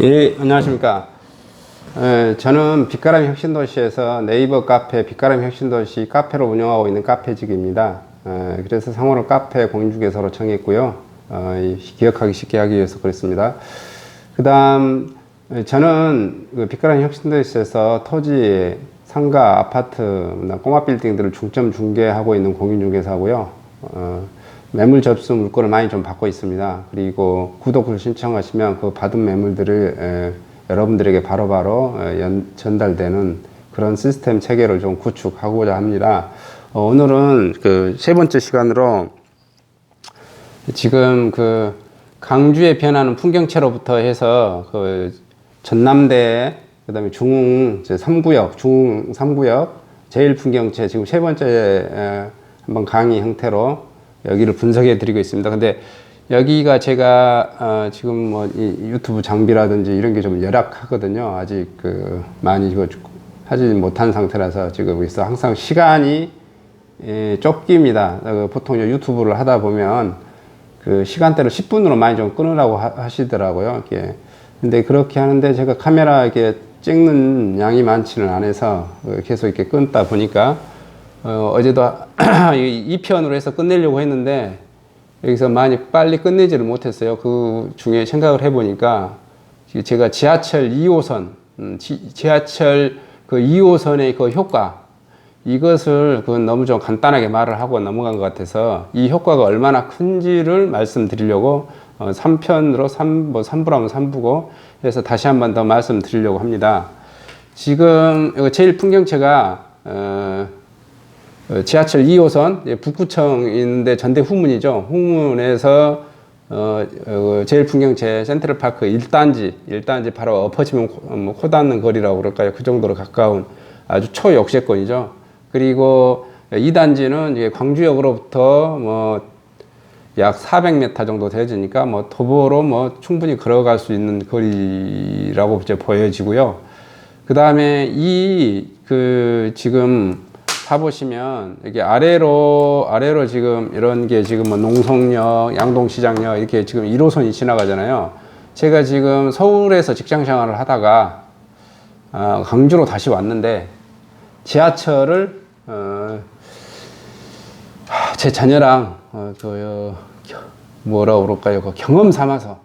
예, 안녕하십니까. 에, 저는 빛가람 혁신도시에서 네이버 카페 빛가람 혁신도시 카페로 운영하고 있는 카페직입니다. 에, 그래서 상호를 카페 공인중개사로 정했고요. 어, 이 기억하기 쉽게 하기 위해서 그랬습니다. 그 다음, 저는 그 빛가람 혁신도시에서 토지, 상가, 아파트, 꼬마 빌딩들을 중점 중개하고 있는 공인중개사고요. 어, 매물 접수 물건을 많이 좀 받고 있습니다. 그리고 구독을 신청하시면 그 받은 매물들을 에, 여러분들에게 바로바로 에, 연- 전달되는 그런 시스템 체계를 좀 구축하고자 합니다. 어, 오늘은 그 세 번째 시간으로 지금 그 강주에 변하는 풍경채로부터 해서 그 전남대 그다음에 중흥 3구역 중흥 3구역 제일 풍경채 지금 세 번째 에, 한번 강의 형태로 여기를 분석해 드리고 있습니다. 근데 여기가 제가 어, 지금 뭐이 유튜브 장비라든지 이런 게 좀 열악하거든요. 아직 그 많이 이거 하지 못한 상태라서 지금 여기서 항상 시간이 예, 쫓깁니다. 어, 보통 유튜브를 하다 보면 그 시간대를 10분으로 많이 좀 끊으라고 하, 시더라고요 이렇게. 근데 그렇게 하는데 제가 카메라 이렇게 찍는 양이 많지는 않아서 어, 계속 이렇게 끊다 보니까 어, 어제도 이 2편으로 해서 끝내려고 했는데 여기서 많이 빨리 끝내지를 못했어요. 그 중에 생각을 해보니까 제가 지하철 2호선, 음, 지, 지하철 그 2호선의 그 효과, 이것을 그 너무 좀 간단하게 말을 하고 넘어간 것 같아서 이 효과가 얼마나 큰지를 말씀드리려고 어, 3편으로 3, 뭐 3부라면 3부고 해서 다시 한 번 더 말씀드리려고 합니다. 지금 제일 풍경채가 어, 어, 지하철 2호선 예, 북구청 있는데 전대 후문이죠. 후문에서 어, 어, 제일 풍경채 센트럴파크 1단지, 1단지 바로 엎어지면 코, 어, 뭐, 코 닿는 거리라고 그럴까요? 그 정도로 가까운 아주 초역세권이죠. 그리고 2단지는 이제 광주역으로부터 뭐 약 400m 정도 되지니까 뭐 도보로 뭐 충분히 걸어갈 수 있는 거리라고 이제 보여지고요. 그 다음에 이 그 지금 가보시면 여기 아래로 아래로 지금 이런 게 지금 뭐 농성역, 양동시장역 이렇게 지금 1호선이 지나가잖아요. 제가 지금 서울에서 직장 생활을 하다가 아, 강주로 다시 왔는데 지하철을 어, 하, 제 자녀랑 어, 그 어, 겨- 뭐라 그럴까요? 그 경험 삼아서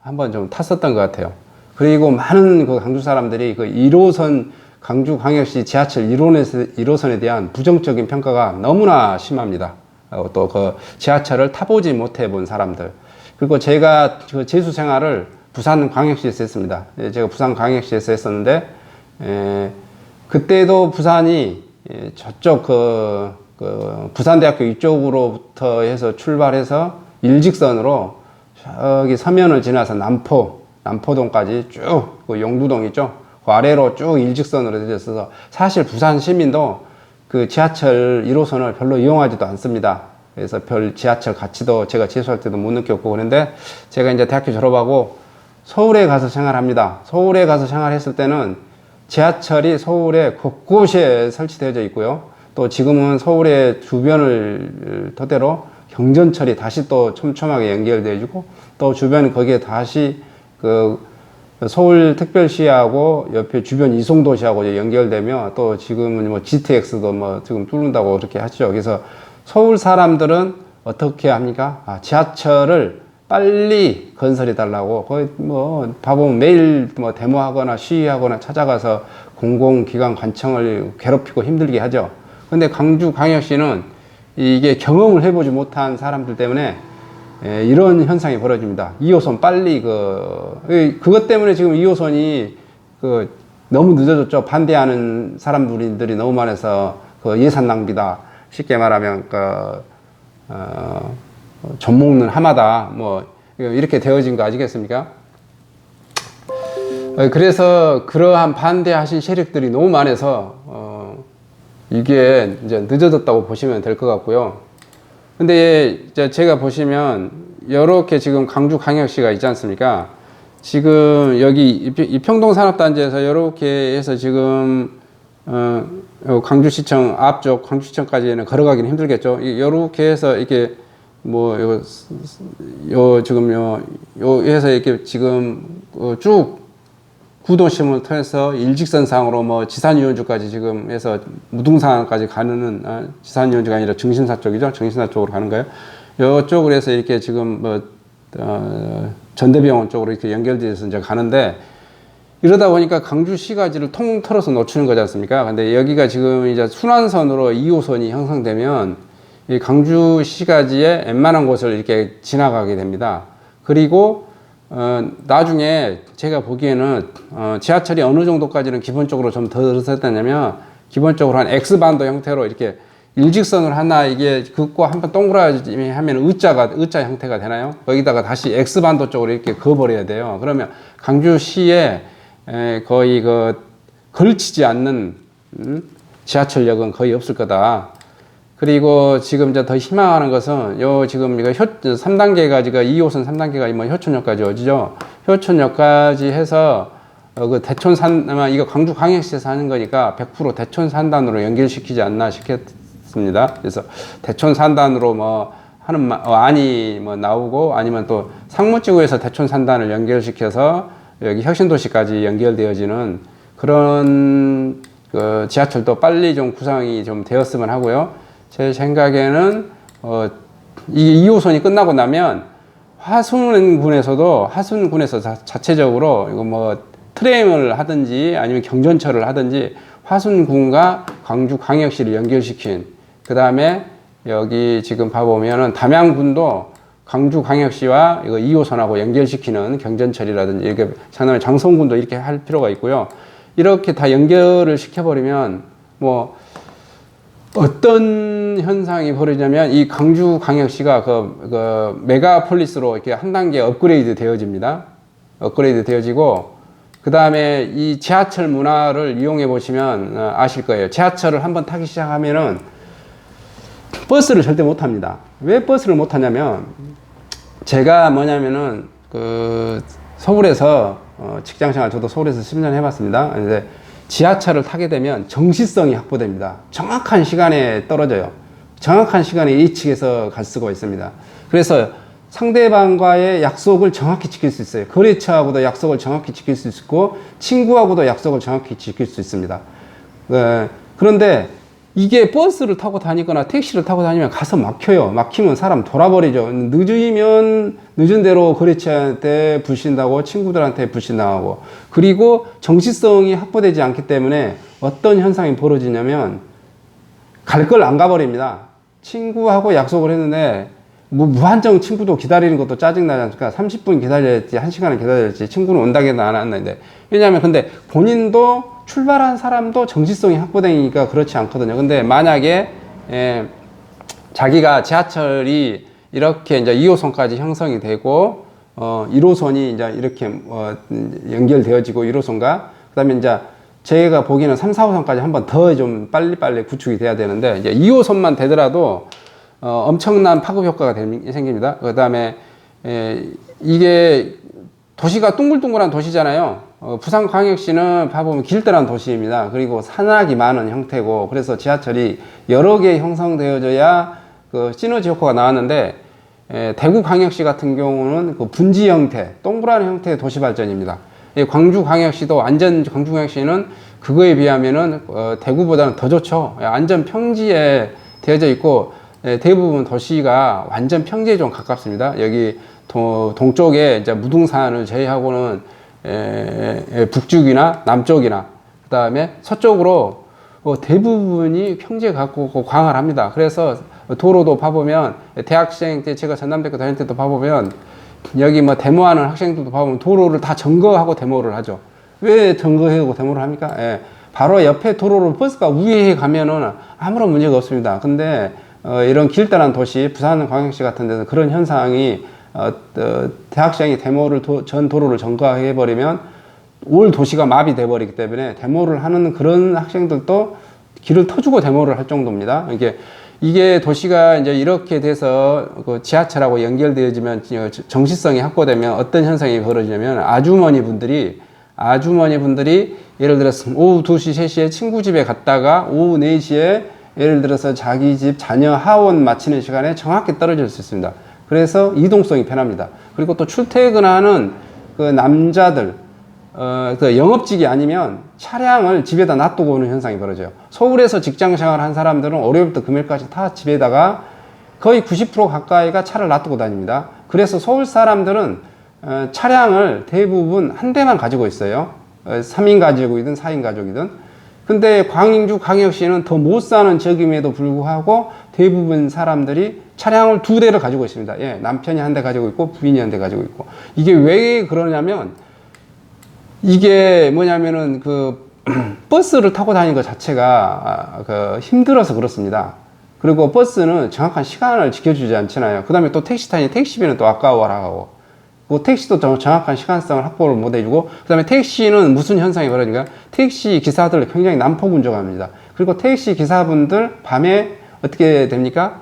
한번 좀 탔었던 것 같아요. 그리고 많은 그 강주 사람들이 그 1호선 강주 광역시 지하철 1호선에, 1호선에 대한 부정적인 평가가 너무나 심합니다. 어, 또그 지하철을 타보지 못해 본 사람들. 그리고 제가 그 재수 생활을 부산 광역시에서 했습니다. 예, 제가 부산 광역시에서 했었는데, 에, 그때도 부산이 예, 저쪽 그, 그 부산대학교 이쪽으로부터 해서 출발해서 일직선으로 저기 서면을 지나서 남포, 남포동까지 쭉, 그 용두동 있죠? 그 아래로 쭉 일직선으로 되어 있어서 사실 부산 시민도 그 지하철 1호선을 별로 이용하지도 않습니다. 그래서 별 지하철 가치도 제가 재수할 때도 못 느꼈고 그런데 제가 이제 대학교 졸업하고 서울에 가서 생활합니다. 서울에 가서 생활했을 때는 지하철이 서울에 곳곳에 설치되어져 있고요. 또 지금은 서울의 주변을 토대로 경전철이 다시 또 촘촘하게 연결되어지고 또 주변 거기에 다시 그 서울 특별시하고 옆에 주변 이송도시하고 연결되며 또 지금은 뭐 GTX도 뭐 지금 뚫는다고 그렇게 하죠. 그래서 서울 사람들은 어떻게 합니까? 아, 지하철을 빨리 건설해 달라고 거의 뭐 봐보면 매일 뭐 데모하거나 시위하거나 찾아가서 공공기관 관청을 괴롭히고 힘들게 하죠. 근데 강주 광역시는 이게 경험을 해보지 못한 사람들 때문에 예, 이런 현상이 벌어집니다. 2호선 빨리 그 이- 그것 때문에 지금 2호선이 그 너무 늦어졌죠. 반대하는 사람들이 너무 많아서 그 예산 낭비다. 쉽게 말하면 그 어, 젖 먹는 하마다 뭐 이렇게 되어진 거 아시겠습니까? 어, 그래서 그러한 반대하신 세력들이 너무 많아서 어, 이게 이제 늦어졌다고 보시면 될 것 같고요. 근데 이제 제가 보시면 이렇게 지금 강주 광역시가 있지 않습니까? 지금 여기 이평동 산업단지에서 이렇게 해서 지금 어, 요 강주시청 앞쪽 강주시청까지는 걸어가기는 힘들겠죠. 이렇게 해서 이렇게 뭐요 요 지금 요, 요 해서 이렇게 지금 어, 쭉 구도심을 통해서 일직선상으로 뭐 지산유원주까지 지금 해서 무등산까지 가는 어, 지산유원주가 아니라 정신사 쪽이죠. 정신사 쪽으로 가는 거예요. 이쪽으로 해서 이렇게 지금 뭐 어, 전대병원 쪽으로 이렇게 연결돼서 이제 가는데 이러다 보니까 강주 시가지를 통틀어서 놓치는 거지 않습니까? 근데 여기가 지금 이제 순환선으로 2호선이 형성되면 이 강주 시가지의 웬만한 곳을 이렇게 지나가게 됩니다. 그리고 어, 나중에 제가 보기에는 어, 지하철이 어느 정도까지는 기본적으로 좀더 늘었다냐면 기본적으로 한 X반도 형태로 이렇게 일직선을 하나 이게 긋고 한번 동그라미 하면 의자가 의자 형태가 되나요? 거기다가 다시 X반도 쪽으로 이렇게 그어버려야 돼요. 그러면 강주시에 에, 거의 그 걸치지 않는 음? 지하철역은 거의 없을 거다. 그리고 지금 이제 더 희망하는 것은 요 지금 이거 효 3단계가 지금 2호선 3단계가 뭐 효촌역까지 오지죠. 효촌역까지 해서 어, 그 대촌 산 아마 이거 광주 광역시에서 하는 거니까 100% 대촌 산단으로 연결시키지 않나 싶습니다. 그래서 대촌 산단으로 뭐 하는 마- 어, 안이 뭐 나오고 아니면 또 상무지구에서 대촌 산단을 연결시켜서 여기 혁신도시까지 연결되어지는 그런 그 지하철도 빨리 좀 구상이 좀 되었으면 하고요. 제 생각에는 어, 이 2호선이 끝나고 나면 화순군에서도 화순군에서 자, 자체적으로 이거 뭐 트램을 하든지 아니면 경전철을 하든지 화순군과 광주 광역시를 연결시킨 그 다음에 여기 지금 봐보면은 담양군도 광주 광역시와 이거 2호선하고 연결시키는 경전철이라든지 이렇게 상당히 장성군도 이렇게 할 필요가 있고요. 이렇게 다 연결을 시켜버리면 뭐 어떤 현상이 벌어지냐면 이 광주 광역시가 그, 그 메가폴리스로 이렇게 한 단계 업그레이드 되어집니다. 업그레이드 되어지고 그 다음에 이 지하철 문화를 이용해 보시면 어, 아실 거예요. 지하철을 한번 타기 시작하면은 버스를 절대 못 탑니다. 왜 버스를 못 타냐면 제가 뭐냐면은 그 서울에서 어, 직장 생활 저도 서울에서 10년 해봤습니다. 근데 지하철을 타게 되면 정시성이 확보됩니다. 정확한 시간에 떨어져요. 정확한 시간에 예측해서 갈 수가 있습니다. 그래서 상대방과의 약속을 정확히 지킬 수 있어요. 거래처하고도 약속을 정확히 지킬 수 있고 친구하고도 약속을 정확히 지킬 수 있습니다. 네, 그런데 이게 버스를 타고 다니거나 택시를 타고 다니면 가서 막혀요. 막히면 사람 돌아버리죠. 늦으면 늦은 대로 거래처한테 불신다고 친구들한테 불신당하고 그리고 정시성이 확보되지 않기 때문에 어떤 현상이 벌어지냐면 갈 걸 안 가버립니다. 친구하고 약속을 했는데 뭐 무한정 친구도 기다리는 것도 짜증나지 않습니까? 30분 기다려야 할지 1시간을 기다려야 할지 친구는 온다기도 안 왔는데 왜냐하면 근데 본인도 출발한 사람도 정시성이 확보되니까 그렇지 않거든요. 근데 만약에 에, 자기가 지하철이 이렇게 이제 2호선까지 형성이 되고 어 1호선이 이제 이렇게 어 연결되어지고 1호선과 그다음에 이제 제가 보기에는 3, 4호선까지 한번 더 좀 빨리빨리 구축이 돼야 되는데 이제 2호선만 되더라도 어 엄청난 파급 효과가 되- 생깁니다. 그다음에 에, 이게 도시가 둥글둥글한 도시잖아요. 어, 부산광역시는 봐보면 길들한 도시입니다. 그리고 산악이 많은 형태고, 그래서 지하철이 여러 개 형성되어져야 그 시너지 효과가 나왔는데, 에, 대구광역시 같은 경우는 그 분지 형태, 동그란 형태의 도시 발전입니다. 이 광주광역시도 완전 광주광역시는 그거에 비하면은 어, 대구보다는 더 좋죠. 완전 평지에 되어져 있고 에, 대부분 도시가 완전 평지에 좀 가깝습니다. 여기 도- 동쪽에 이제 무등산을 제외하고는 북쪽이나 남쪽이나 그 다음에 서쪽으로 어, 대부분이 평지에 가깝고 광활 합니다. 그래서 도로도 봐보면 대학생 때 제가 전남대학교 다닐 때도 봐보면 여기 뭐 데모하는 학생들도 봐보면 도로를 다 점거하고 데모를 하죠. 왜 점거하고 데모를 합니까? 예, 바로 옆에 도로를 버스가 우회해 가면은 아무런 문제가 없습니다. 근데 어, 이런 길다란 도시, 부산 광역시 같은 데는 그런 현상이 어, 어, 대학생이 데모를 도- 전 도로를 점거해 버리면 올 도시가 마비돼 버리기 때문에 데모를 하는 그런 학생들도 길을 터주고 데모를 할 정도입니다. 이게 이게 도시가 이제 이렇게 돼서 그 지하철하고 연결되어지면 정시성이 확보되면 어떤 현상이 벌어지냐면 아주머니 분들이 아주머니 분들이 예를 들어서 오후 2시, 3시에 친구 집에 갔다가 오후 4시에 예를 들어서 자기 집 자녀 하원 마치는 시간에 정확히 떨어질 수 있습니다. 그래서 이동성이 편합니다. 그리고 또 출퇴근하는 그 남자들, 어, 그 영업직이 아니면 차량을 집에다 놔두고 오는 현상이 벌어져요. 서울에서 직장 생활 한 사람들은 월요일부터 금요일까지 다 집에다가 거의 90% 가까이가 차를 놔두고 다닙니다. 그래서 서울 사람들은 어, 차량을 대부분 한 대만 가지고 있어요. 어, 3인 가족이든 4인 가족이든. 근데 광주 광역시는 더 못 사는 지역임에도 불구하고 대부분 사람들이 차량을 두 대를 가지고 있습니다. 예, 남편이 한 대 가지고 있고 부인이 한 대 가지고 있고. 이게 왜 그러냐면 이게 뭐냐면은 그 버스를 타고 다니는 것 자체가 아, 그 힘들어서 그렇습니다. 그리고 버스는 정확한 시간을 지켜주지 않잖아요. 그 다음에 또 택시 타니 택시비는 또 아까워라 하고, 그 택시도 정- 정확한 시간성을 확보를 못 해주고, 그 다음에 택시는 무슨 현상이 벌어지니까 택시 기사들 굉장히 난폭 운전합니다. 그리고 택시 기사분들 밤에 어떻게 됩니까?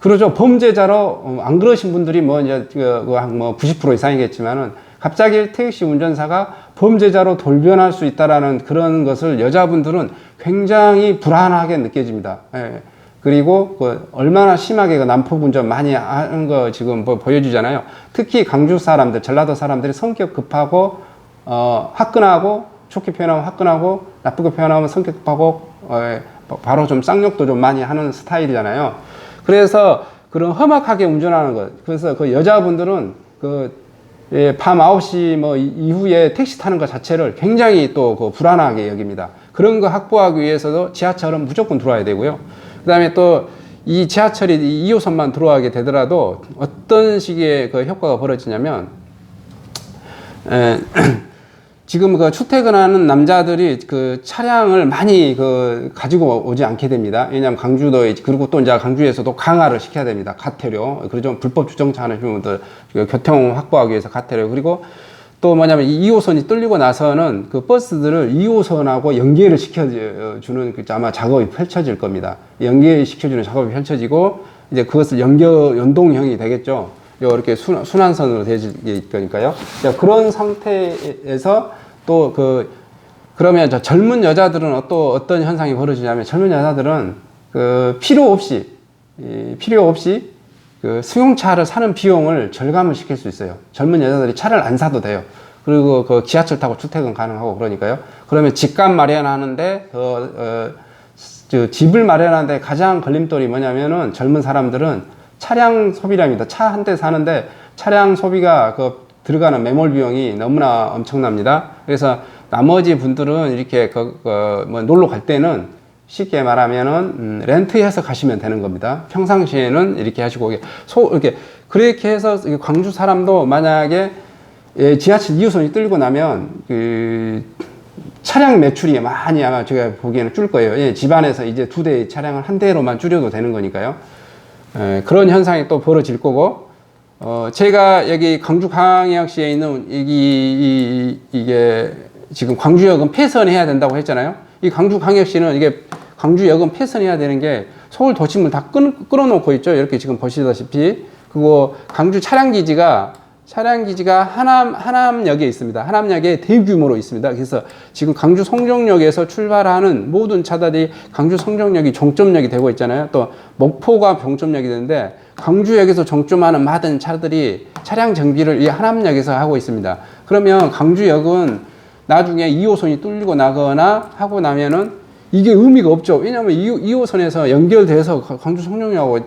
그러죠. 범죄자로 어, 안 그러신 분들이 뭐 이제 그뭐 90% 이상이겠지만은 갑자기 택시 운전사가 범죄자로 돌변할 수 있다라는 그런 것을 여자분들은 굉장히 불안하게 느껴집니다. 예. 그리고 그 얼마나 심하게 그 난폭 운전 많이 하는 거 지금 뭐 보여주잖아요. 특히 강주 사람들, 전라도 사람들이 성격 급하고 어, 화끈하고 좋게 표현하면 화끈하고 나쁘게 표현하면 성격 급하고 어, 예, 바로 좀 쌍욕도 좀 많이 하는 스타일이잖아요. 그래서 그런 험악하게 운전하는 것. 그래서 그 여자분들은 그 예, 밤 9시 뭐 이- 이후에 택시 타는 것 자체를 굉장히 또 그 불안하게 여깁니다. 그런 거 확보하기 위해서도 지하철은 무조건 들어와야 되고요. 그 다음에 또 이 지하철이 이 2호선만 들어가게 되더라도 어떤 식의 그 효과가 벌어지냐면 에, 지금 그 출퇴근하는 남자들이 그 차량을 많이 그 가지고 오지 않게 됩니다. 왜냐하면 강주도 이제 그리고 또 이제 강주에서도 강화를 시켜야 됩니다. 가태료 그리고 불법 주정차 하는 분들 그 교통 확보하기 위해서 가태료 그리고 또 뭐냐면 이 2호선이 뚫리고 나서는 그 버스들을 2호선하고 연계를 시켜주는 그 아마 작업이 펼쳐질 겁니다. 연계시켜주는 작업이 펼쳐지고 이제 그것을 연결 연동형이 되겠죠. 이렇게 순, 순환선으로 되질 거니까요. 자, 그런 상태에서 또 그 그러면 저 젊은 여자들은 또 어떤 현상이 벌어지냐면 젊은 여자들은 그 필요 없이 이 필요 없이 그 승용차를 사는 비용을 절감을 시킬 수 있어요. 젊은 여자들이 차를 안 사도 돼요. 그리고 그 지하철 타고 출퇴근 가능하고 그러니까요. 그러면 집값 마련하는데 어, 어, 저 집을 마련하는데 가장 걸림돌이 뭐냐면은 젊은 사람들은 차량 소비량입니다. 차 한 대 사는데 차량 소비가 그 들어가는 매몰 비용이 너무나 엄청납니다. 그래서 나머지 분들은 이렇게 그, 그, 뭐 놀러 갈 때는 쉽게 말하면은 음, 렌트해서 가시면 되는 겁니다. 평상시에는 이렇게 하시고 소 이렇게 그렇게 해서 광주 사람도 만약에 예, 지하철 2호선이 뚫리고 나면 그 차량 매출이 많이 아마 제가 보기에는 줄 거예요. 예, 집안에서 이제 두대 차량을 한 대로만 줄여도 되는 거니까요. 예, 그런 현상이 또 벌어질 거고, 어, 제가 여기 광주 광역시에 있는 이, 이, 이, 게 지금 광주역은 폐선해야 된다고 했잖아요. 이 광주 광역시는 이게 광주역은 폐선해야 되는 게 서울 도심을 다 끊, 끌어놓고 있죠. 이렇게 지금 보시다시피. 그리고 광주 차량기지가 차량 기지가 하남, 하남역에 있습니다. 하남역에 대규모로 있습니다. 그래서 지금 강주 성정역에서 출발하는 모든 차들이 강주 성정역이 종점역이 되고 있잖아요. 또 목포가 종점역이 되는데 강주역에서 종점하는 많은 차들이 차량 정비를 이 하남역에서 하고 있습니다. 그러면 강주역은 나중에 2호선이 뚫리고 나거나 하고 나면은 이게 의미가 없죠. 왜냐하면 2호, 선에서 연결돼서 광주 성정역하고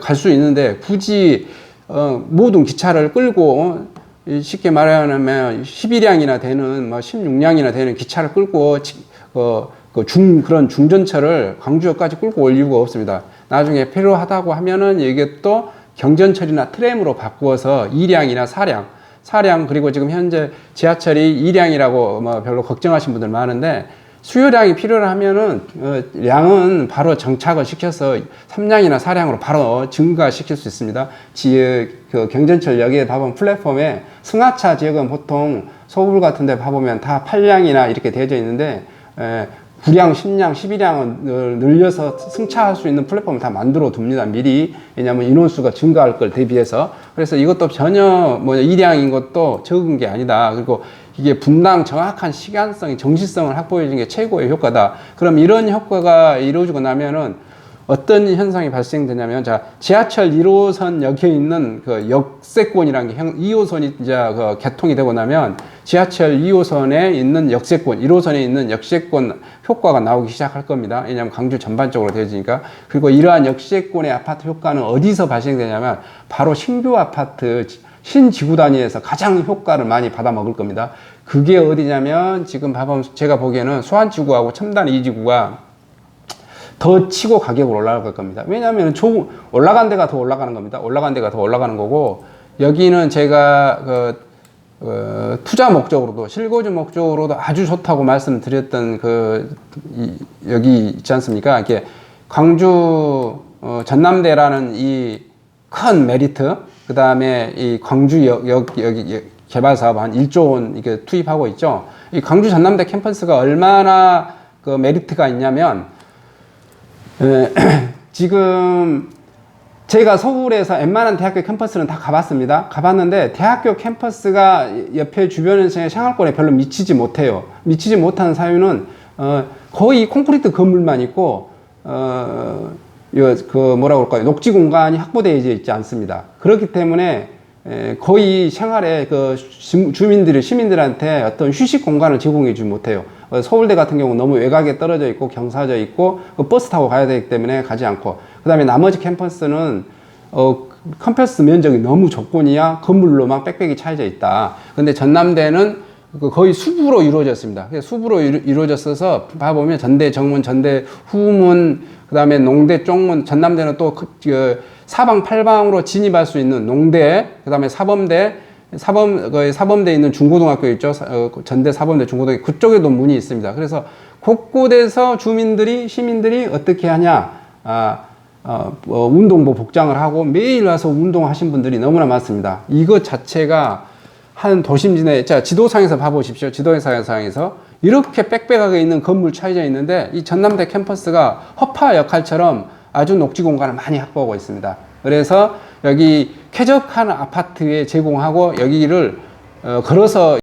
갈 수 있는데 굳이 어, 모든 기차를 끌고 어, 이 쉽게 말하면 11량이나 되는 뭐 16량이나 되는 기차를 끌고 지- 어, 그 중, 그런 중전철을 광주역까지 끌고 올 이유가 없습니다. 나중에 필요하다고 하면은 이게 또 경전철이나 트램으로 바꾸어서 2량이나 4량, 4량 그리고 지금 현재 지하철이 2량이라고 뭐 별로 걱정하신 분들 많은데 수요량이 필요하면은 어, 량은 바로 정착을 시켜서 3량이나 4량으로 바로 증가시킬 수 있습니다. 지역 그 경전철 역에 봐보면 플랫폼에 승하차 지역은 보통 서울 같은 데 봐보면 다 8량이나 이렇게 되어져 있는데 에, 9량, 10량, 12량을 늘려서 승차할 수 있는 플랫폼을 다 만들어 둡니다. 미리. 왜냐하면 인원수가 증가할 걸 대비해서. 그래서 이것도 전혀 뭐 2량인 것도 적은 게 아니다. 그리고 이게 분당 정확한 시간성이 정시성을 확보해 주는 게 최고의 효과다. 그럼 이런 효과가 이루어지고 나면은 어떤 현상이 발생되냐면 자 지하철 1호선 역에 있는 그 역세권이라는 게 2호선이 이제 그 개통이 되고 나면 지하철 2호선에 있는 역세권, 1호선에 있는 역세권 효과가 나오기 시작할 겁니다. 왜냐하면 강주 전반적으로 되어지니까. 그리고 이러한 역세권의 아파트 효과는 어디서 발생되냐면 바로 신규 아파트 신지구 단위에서 가장 효과를 많이 받아 먹을 겁니다. 그게 어디냐면 지금 봐보면 제가 보기에는 수안지구하고 첨단 2지구가 더 치고 가격을 올라갈 겁니다. 왜냐하면 조, 올라간 데가 더 올라가는 겁니다. 올라간 데가 더 올라가는 거고 여기는 제가 그 어, 투자 목적으로도 실거주 목적으로도 아주 좋다고 말씀드렸던 그 이, 여기 있지 않습니까? 이렇게 광주 어, 전남대라는 이 큰 메리트 그 다음에 이 광주 역, 역, 여기 개발 사업 한 1조 원 이게 투입하고 있죠. 이 광주 전남대 캠퍼스가 얼마나 그 메리트가 있냐면 에, 지금 제가 서울에서 웬만한 대학교 캠퍼스는 다 가봤습니다. 가봤는데 대학교 캠퍼스가 옆에 주변에서의 생활권에 별로 미치지 못해요. 미치지 못하는 사유는 어, 거의 콘크리트 건물만 있고 어, 요, 그 뭐라 그럴까요? 녹지 공간이 확보되어 있지 않습니다. 그렇기 때문에 에, 거의 생활에 그 주- 주민들이 시민들한테 어떤 휴식 공간을 제공해 주지 못해요. 어, 서울대 같은 경우 너무 외곽에 떨어져 있고 경사져 있고 그 버스 타고 가야 되기 때문에 가지 않고 그 다음에 나머지 캠퍼스는 어 캠퍼스 면적이 너무 좁고니야 건물로만 빽빽이 차여져 있다. 근데 전남대는 그 거의 수부로 이루어졌습니다. 수부로 이루, 이루어졌어서 봐보면 전대 정문, 전대 후문, 그 다음에 농대 쪽문, 전남대는 또 그, 그 사방 팔방으로 진입할 수 있는 농대, 그 다음에 사범대, 사범 그 사범대에 있는 중고등학교 있죠. 사- 어, 전대 사범대 중고등학교 그쪽에도 문이 있습니다. 그래서 곳곳에서 주민들이 시민들이 어떻게 하냐? 아, 어, 어, 운동복 복장을 하고 매일 와서 운동하신 분들이 너무나 많습니다. 이것 자체가 한 도심지대, 자, 지도상에서 봐보십시오. 지도상에서 이렇게 빽빽하게 있는 건물 차이져 있는데 이 전남대 캠퍼스가 허파 역할처럼 아주 녹지 공간을 많이 확보하고 있습니다. 그래서 여기 쾌적한 아파트에 제공하고 여기를 어, 걸어서